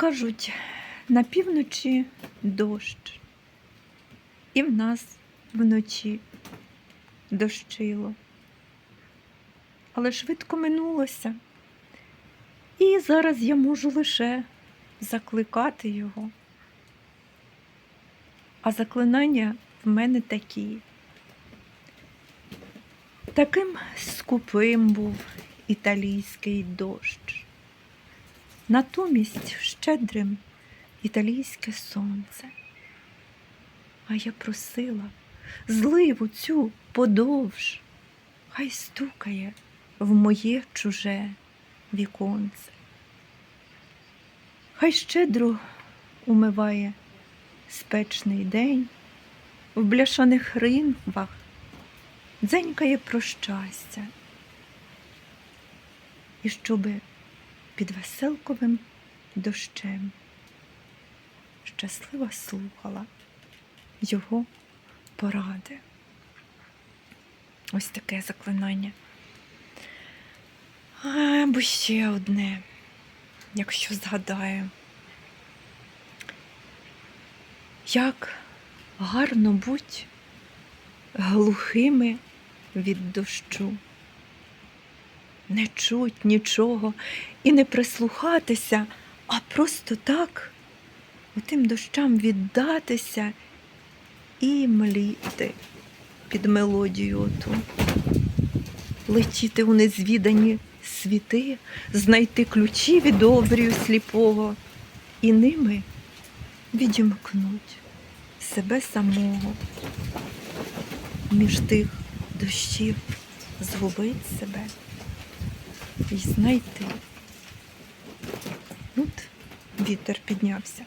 Кажуть, на півночі дощ, і в нас вночі дощило. Але швидко минулося, і зараз я можу лише закликати його. А заклинання в мене такі. Таким скупим був італійський дощ. Натомість щедрим італійське сонце. А я просила зливу цю подовж, хай стукає в моє чуже віконце. Хай щедро умиває спечний день в бляшаних ринвах, дзенькає про щастя. І щоби під веселковим дощем щаслива слухала його поради. Ось таке заклинання. Або ще одне, якщо згадаю. Як гарно будь глухими від дощу. Не чуть нічого і не прислухатися, а просто так тим дощам віддатися і мліти під мелодію оту. Летіти у незвідані світи, знайти ключі від обрію сліпого і ними відімкнуть себе самого між тих дощів згубить себе і знайти. От вітер піднявся.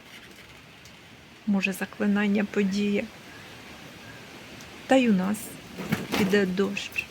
Може, заклинання подіє. Та й у нас піде дощ.